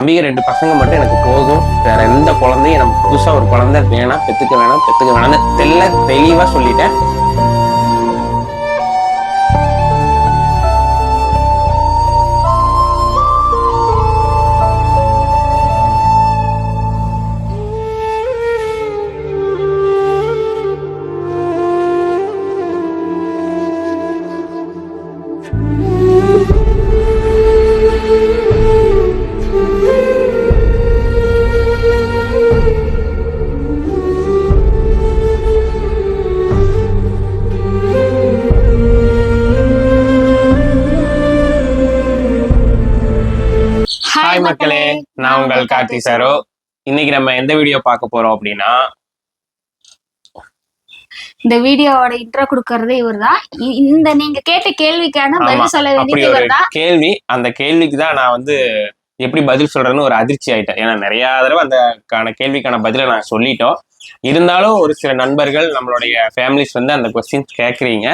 தம்பிங்க ரெண்டு பசங்க மட்டும் எனக்கு போதும். வேற எந்த குழந்தையும் நம்ம புதுசா ஒரு குழந்தை வேணாம் பெத்துக்க வேணாம் பெத்துக்க வேணாம்னு தெல்ல தெளிவா சொல்லிட்டேன். நான் உங்கள் கார்த்தி சாரோ. இன்னைக்கு நம்ம எந்த வீடியோ பார்க்க போறோம் அப்படின்னா இந்த வீடியோவோட இன்ட்ரோ கொடுக்கறது இவர்தான். இந்த நீங்க கேட்ட கேள்விக்கான பதில் சொல்ல வேண்டியது கேள்வி. அந்த கேள்விக்கு தான் நான் வந்து எப்படி பதில் சொல்றேன்னு ஒரு அதிர்ச்சி ஆயிட்டேன். ஏன்னா நிறைய தடவை அந்த கேள்விக்கான பதிலை நான் சொல்லிட்டோம். இருந்தாலும் ஒரு சில நண்பர்கள் நம்மளுடைய ஃபேமிலிஸ் வந்து அந்த கொஸ்டின்ஸ் கேட்குறீங்க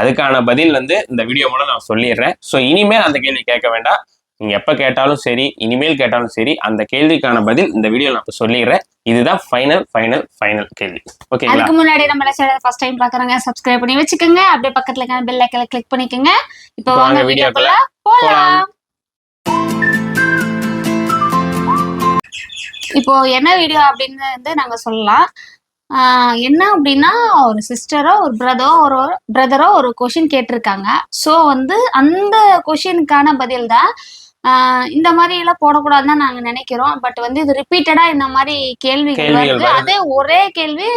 அதுக்கான பதில் வந்து இந்த வீடியோ மூலம் நான் சொல்லிடுறேன். ஸோ இனிமேல் அந்த கேள்வி கேட்க வேண்டாம். நீங்க எப்ப கேட்டாலும் சரி இனிமேல் கேட்டாலும் சரி அந்த கேள்விக்கான பதில் இந்த வீடியோ நான் இப்ப சொல்லிடுறேன். இதுதான் ஃபைனல் ஃபைனல் ஃபைனல் கேள்வி. ஓகேங்களா அதுக்கு முன்னாடி நம்ம சேனல் ஃபர்ஸ்ட் டைம் பாக்குறாங்க சப்ஸ்கிரைப் பண்ணி வச்சுக்கோங்க. அப்படியே பக்கத்துல இருக்க பெல் ஐக்கனை கிளிக் பண்ணிக்கோங்க. இப்போ வாங்க வீடியோக்குள்ள போலாம். இப்போ என்ன வீடியோ அப்படின்னு வந்து நாங்க சொல்லலாம். என்ன அப்படின்னா ஒரு சிஸ்டரோ ஒரு பிரதரோ ஒரு பிரதரோ ஒரு கொஷின் கேட்டிருக்காங்க. ஸோ வந்து அந்த கொஷினுக்கான பதில் தான் இந்த மாதிரி எல்லாம் போடக்கூடாதுன்னு தான் நாங்க நினைக்கிறோம் பட் வந்து இது ரிப்பீட்டடா இந்த மாதிரி கேள்விகள் வருது. அதே ஒரே கேள்வி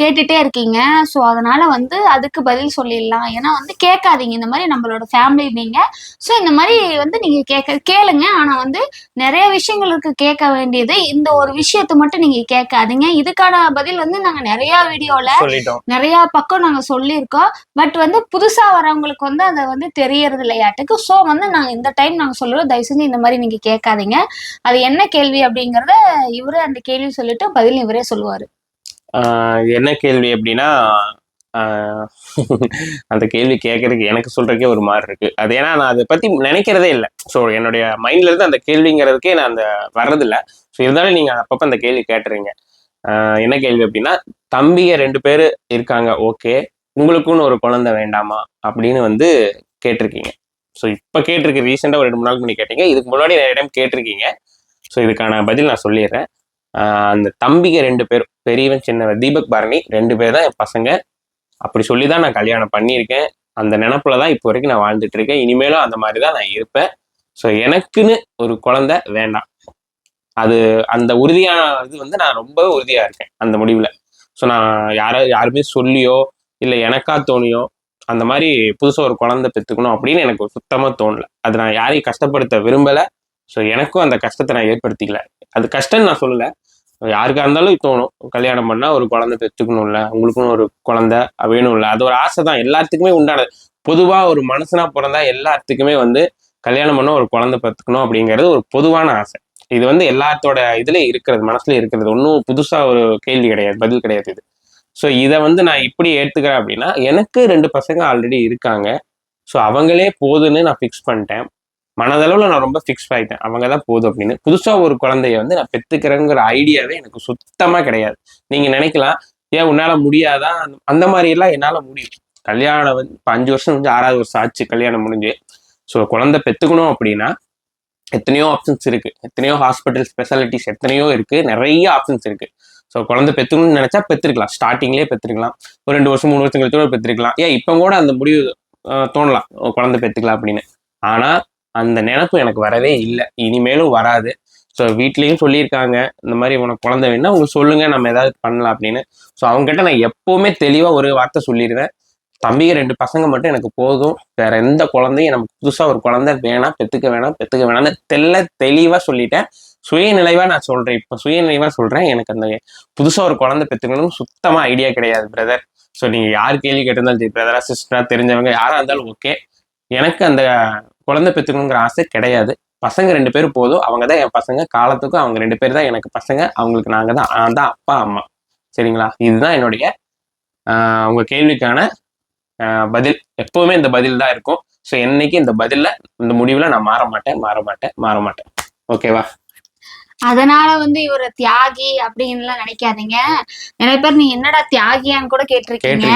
கேட்டுட்டே இருக்கீங்க. ஸோ அதனால வந்து அதுக்கு பதில் சொல்லிடலாம். ஏன்னா வந்து கேட்காதீங்க. இந்த மாதிரி நம்மளோட ஃபேமிலி நீங்க. ஸோ இந்த மாதிரி வந்து நீங்க கேட்க கேளுங்க. ஆனா வந்து நிறைய விஷயங்களுக்கு கேட்க வேண்டியது. இந்த ஒரு விஷயத்தை மட்டும் நீங்க கேட்காதீங்க. இதுக்கான பதில் வந்து நாங்க நிறைய வீடியோல சொல்லிட்டோம். நிறைய பக்கம் நாங்க சொல்லியிருக்கோம். பட் வந்து புதுசா வரவங்களுக்கு வந்து அதை வந்து தெரியறது இல்லையாட்டுக்கு ஸோ வந்து நாங்க இந்த டைம் நாங்க சொல்லுறோம் தயவு செஞ்சு இந்த மாதிரி நீங்க கேட்காதீங்க. அது என்ன கேள்வி அப்படிங்கறத இவரே அந்த கேள்வி சொல்லிட்டு பதில் இவரே சொல்லுவாரு. என்ன கேள்வி அப்படின்னா அந்த கேள்வி கேட்கறதுக்கு எனக்கு சொல்றதுக்கே ஒரு மாதிரி இருக்கு. அது ஏன்னா நான் அதை பத்தி நினைக்கிறதே இல்லை. ஸோ என்னுடைய மைண்ட்ல இருந்து அந்த கேள்விங்கிறதுக்கே நான் அந்த வர்றதில்ல. ஸோ இருந்தாலும் நீங்க அப்பப்போ அந்த கேள்வி கேட்டுறீங்க என்ன கேள்வி அப்படின்னா தம்பிங்க ரெண்டு பேர் இருக்காங்க ஓகே உங்களுக்குன்னு ஒரு குழந்தை வேண்டாமா? அப்படின்னு வந்து கேட்டிருக்கீங்க. ஸோ இப்போ கேட்டிருக்கு ரீசெண்டாக ஒரு ரெண்டு மூணு நாள் பண்ணி கேட்டீங்க. இதுக்கு முன்னாடி நிறைய டைம் கேட்டிருக்கீங்க. ஸோ இதுக்கான பதில் நான் சொல்லிடுறேன். அந்த தம்பிங்க ரெண்டு பேர் பெரியவன் சின்னவன் தீபக் பரணி ரெண்டு பேர் தான் என் பசங்க. அப்படி சொல்லி தான் நான் கல்யாணம் பண்ணியிருக்கேன். அந்த நினப்புல தான் இப்போ வரைக்கும் நான் வாழ்ந்துட்டு இருக்கேன். இனிமேலும் அந்த மாதிரி தான் நான் இருப்பேன். ஸோ எனக்குன்னு ஒரு குழந்தை வேண்டாம். அது அந்த உறுதியான இது வந்து நான் ரொம்ப உறுதியாக இருக்கேன் அந்த முடிவில். ஸோ நான் யார யாருமே சொல்லியோ இல்லை எனக்கா தோணியோ அந்த மாதிரி புதுசாக ஒரு குழந்தை பெற்றுக்கணும் அப்படின்னு எனக்கு சுத்தமாக தோணல. அது நான் யாரையும் கஷ்டப்படுத்த விரும்பலை. ஸோ எனக்கும் அந்த கஷ்டத்தை நான் ஏற்படுத்திக்கல. அது கஷ்டம்னு நான் சொல்லலை. யாருக்காக இருந்தாலும் தோணும். கல்யாணம் பண்ணால் ஒரு குழந்தை பெற்றுக்கணும்ல உங்களுக்கும் ஒரு குழந்தை வேணும்ல அது ஒரு ஆசை தான். எல்லாத்துக்குமே உண்டானது. பொதுவாக ஒரு மனுஷனா பிறந்தா எல்லாத்துக்குமே வந்து கல்யாணம் பண்ண ஒரு குழந்தை பெற்றுக்கணும் அப்படிங்கிறது ஒரு பொதுவான ஆசை. இது வந்து எல்லாத்தோட இதுல இருக்கிறது மனசுல இருக்கிறது. ஒன்றும் புதுசாக ஒரு கேள்வி கிடையாது பதில் கிடையாது இது. ஸோ இதை வந்து நான் இப்படி ஏற்றுக்கிறேன் அப்படின்னா எனக்கு ரெண்டு பசங்க ஆல்ரெடி இருக்காங்க. ஸோ அவங்களே போதுன்னு நான் ஃபிக்ஸ் பண்ணிட்டேன். மனதளவில் நான் ரொம்ப ஃபிக்ஸ் ஆகிட்டேன் அவங்க தான் போதும் அப்படின்னு. புதுசாக ஒரு குழந்தைய வந்து நான் பெற்றுக்கிறேங்கிற ஐடியாவே எனக்கு சுத்தமாக கிடையாது. நீங்கள் நினைக்கலாம் ஏன் உன்னால் முடியாதான் அந்த- அந்த மாதிரிலாம் என்னால் முடியும் கல்யாணம் வந்து இப்போ அஞ்சு வருஷம் வந்து ஆறாவது வருஷம் ஆச்சு கல்யாணம் முடிஞ்சு. ஸோ குழந்தை பெற்றுக்கணும் அப்படின்னா எத்தனையோ ஆப்ஷன்ஸ் இருக்குது எத்தனையோ ஹாஸ்பிட்டல் ஸ்பெஷாலிட்டிஸ் எத்தனையோ இருக்குது நிறைய ஆப்ஷன்ஸ் இருக்குது ஸோ குழந்தை பெற்றுக்கணும்னு நினச்சா பெற்றுக்கலாம் ஸ்டார்டிங்லேயே பெற்றுக்கலாம் ஒரு ரெண்டு வருஷம் மூணு வருஷம் கழிச்சு கூட பெற்றுக்கலாம் ஏன் இப்போ கூட அந்த முடிவு தோணலாம். குழந்தை பெற்றுக்கலாம் அப்படின்னு. ஆனால் அந்த நினப்பு எனக்கு வரவே இல்லை. இனிமேலும் வராது. ஸோ வீட்லேயும் சொல்லியிருக்காங்க இந்த மாதிரி உனக்கு குழந்தை வேணும்னா உங்களுக்கு சொல்லுங்க நம்ம ஏதாவது பண்ணலாம் அப்படின்னு. ஸோ அவங்ககிட்ட நான் எப்போவுமே தெளிவாக ஒரு வார்த்தை சொல்லிடுவேன் தம்பிங்க ரெண்டு பசங்க மட்டும் எனக்கு போதும். வேற எந்த குழந்தையும் நமக்கு புதுசாக ஒரு குழந்தை வேணாம் பெற்றுக்க வேணாம் பெற்றுக்க வேணாம்னு தெல்ல தெளிவாக சொல்லிட்டேன். சுயநிலைவாக நான் சொல்கிறேன் இப்போ சுயநிலைவாக சொல்கிறேன் எனக்கு அந்த புதுசாக ஒரு குழந்தை பெற்றுக்கணும்னு சுத்தமாக ஐடியா கிடையாது பிரதர் ஸோ நீங்கள் யார் கேள்வி கேட்டிருந்தாலும் சரி பிரதரா சிஸ்டரா தெரிஞ்சவங்க யாராக இருந்தாலும் ஓகே எனக்கு அந்த குழந்தை பெற்றுக்கணுங்கிற ஆசை கிடையாது. பசங்க ரெண்டு பேரும் போதும். அவங்க தான் என் பசங்க. காலத்துக்கும் அவங்க ரெண்டு பேர் தான் எனக்கு பசங்க. அவங்களுக்கு நாங்கள் தான் நான் தான் அப்பா அம்மா. சரிங்களா? இதுதான் என்னுடைய உங்கள் கேள்விக்கான பதில். எப்பவுமே இந்த பதில் தான் இருக்கும். ஸோ என்னைக்கு இந்த பதிலில் இந்த முடிவில் நான் மாற மாட்டேன் மாற மாட்டேன் மாற மாட்டேன். ஓகேவா அதனால வந்து இவரு தியாகி அப்படின்னுலாம் நினைக்காதீங்க. நிறைய பேர் நீ என்னடா தியாகியான்னு கூட கேட்டிருக்கீங்க.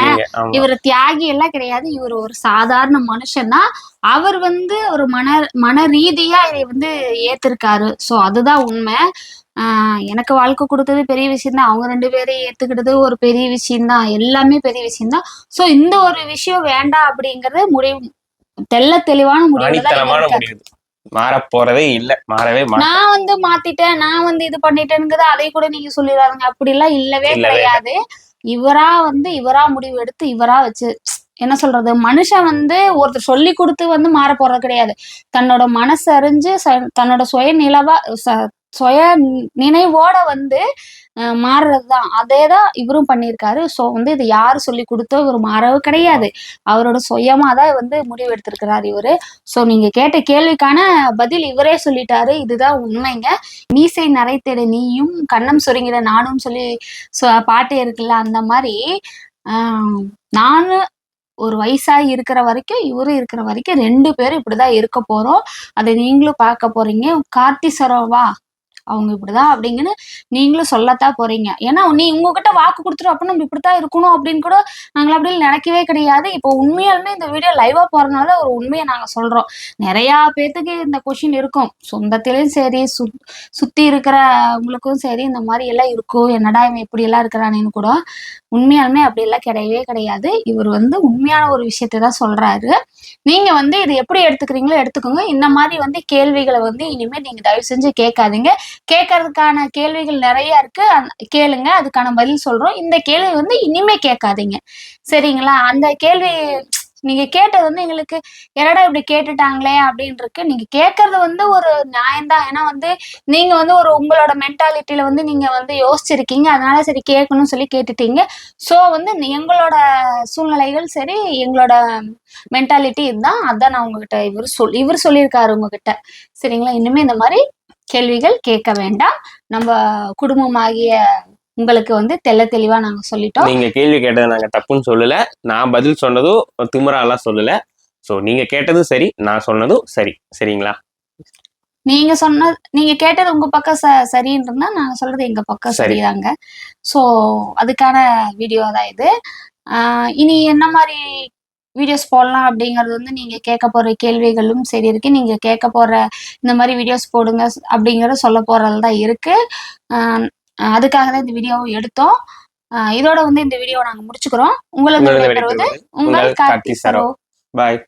இவர் தியாகி எல்லாம் கிடையாது. இவர் ஒரு சாதாரண மனுஷன் தான் அவர் வந்து ஒரு மன மன ரீதியா இதை வந்து ஏத்திருக்காரு. சோ அதுதான் உண்மை. ஆஹ் எனக்கு வாழ்க்கை கொடுத்தது பெரிய விஷயம் தான் அவங்க ரெண்டு பேரையும் ஏத்துக்கிட்டது ஒரு பெரிய விஷயம் தான் எல்லாமே பெரிய விஷயம் தான் சோ இந்த ஒரு விஷயம் வேண்டாம் அப்படிங்கறது முடிவு தெள்ள தெளிவான. முடிவு. மாற போறதே இல்ல மாறவே நான் வந்து மாத்திட்டேன் நான் வந்து இது பண்ணிட்டேங்கிறது அதை கூட நீங்க சொல்லிடாதுங்க. அப்படிலாம் இல்லவே இல்லவே கிடையாது. இவரா வந்து இவரா முடிவு எடுத்து இவரா வச்சு என்ன சொல்றது மனுஷன் வந்து ஒருத்தர் சொல்லி கொடுத்து வந்து மாற போறது கிடையாது. தன்னோட மனசு அறிஞ்சு தன்னோட சுய நிலவா ச- சுய நினைவோட வந்து அஹ், மாறுறதுதான். அதே தான் இவரும் பண்ணியிருக்காரு. ஸோ வந்து இது யார் சொல்லி கொடுத்தோ இவர் மாறவே கிடையாது. அவரோட சுயமா தான் வந்து முடிவு எடுத்திருக்கிறார் இவரு. ஸோ நீங்க கேட்ட கேள்விக்கான பதில் இவரே சொல்லிட்டாரு. இதுதான் உண்மைங்க. மீசை நரைத்திட நீயும் கண்ணம் சுருங்கிட நானும் சொல்லி பாட்டு இருக்குல்ல அந்த மாதிரி நானும் ஒரு வயசாகி இருக்கிற வரைக்கும் இவரும் இருக்கிற வரைக்கும் ரெண்டு பேரும் இப்படிதான் இருக்க போறோம். அதை நீங்களும் பார்க்க போறீங்க. கார்த்தி சரோவா அவங்க இப்படிதான் அப்படிங்கன்னு நீங்களும் சொல்லத்தான் போறீங்க. ஏன்னா நீ உங்ககிட்ட வாக்கு கொடுத்துரும் அப்ப நம்ம இப்படித்தான் இருக்கணும் அப்படின்னு கூட நாங்கள் அப்படி நினைக்கவே கிடையாது. இப்போ உண்மையாலுமே இந்த வீடியோ லைவா போறதுனால ஒரு உண்மையை நாங்க சொல்றோம். நிறைய பேத்துக்கு இந்த கொஷின் இருக்கும். சொந்தத்திலையும் சரி சு சுத்தி இருக்கிறவங்களுக்கும் சரி இந்த மாதிரி எல்லாம் இருக்கும். என்னடா இவன் இப்படி எல்லாம் இருக்கிறானேன்னு கூட உண்மையாலுமே அப்படி எல்லாம் கிடையவே கிடையாது. இவர் வந்து உண்மையான ஒரு விஷயத்தை தான் சொல்றாரு. நீங்க வந்து இது எப்படி எடுத்துக்கிறீங்களோ எடுத்துக்கோங்க. இந்த மாதிரி வந்து கேள்விகளை வந்து இனிமே நீங்க தயவு செஞ்சு கேட்காதீங்க. கேட்கறதுக்கான கேள்விகள் நிறைய இருக்கு. கேளுங்க. அதுக்கான பதில் சொல்றோம். இந்த கேள்வி வந்து இனிமே கேட்காதீங்க. சரிங்களா? அந்த கேள்வி நீங்க கேட்டது வந்து எங்களுக்கு என்னடா இப்படி கேட்டுட்டாங்களே? அப்படின்னு இருக்கு நீங்க கேட்கறது வந்து ஒரு நியாயம்தான். ஏன்னா வந்து நீங்க வந்து ஒரு உங்களோட மென்டாலிட்டியில வந்து நீங்க வந்து யோசிச்சிருக்கீங்க. அதனால சரி கேட்கணும்னு சொல்லி கேட்டுட்டீங்க. ஸோ வந்து எங்களோட சூழ்நிலைகள் சரி எங்களோட மென்டாலிட்டி இதுதான். அதான் நான் உங்ககிட்ட இவர் சொல் இவர் சொல்லியிருக்காரு உங்ககிட்ட. சரிங்களா? இனிமே இந்த மாதிரி கேள்விகள் கேட்க வேண்டாம். நம்ம குடும்பமாகிய உங்களுக்கு வந்து தெள்ள தெளிவா நாங்க சொல்லிட்டோம். நீங்க கேள்வி கேட்டதை நாங்க தப்புன்னு சொல்லல. நான் பதில் சொன்னதும் திமிராலாம் சொல்லல. சோ நீங்க கேட்டதும் சரி நான் சொன்னதும் சரி. சரிங்களா? நீங்க சொன்ன நீங்க கேட்டது உங்க பக்கம் ச இருந்தா நாங்க சொல்றது எங்க பக்கம் சரி. சரிதாங்க. ஸோ அதுக்கான வீடியோ தான் இது. இனி என்ன மாதிரி வீடியோஸ் போடலாம் அப்படிங்கிறது வந்து நீங்க கேட்க போற கேள்விகளும் சரி இருக்கு. நீங்க கேட்க போற இந்த மாதிரி வீடியோஸ் போடுங்க அப்படிங்கறத சொல்ல போறது தான் இருக்கு. ஆஹ் அதுக்காக தான் இந்த வீடியோவை எடுத்தோம். இதோட வந்து இந்த வீடியோவை நாங்க முடிச்சுக்கிறோம். உங்களுக்கு உங்கள் கார்த்தி. சரோ. பாய்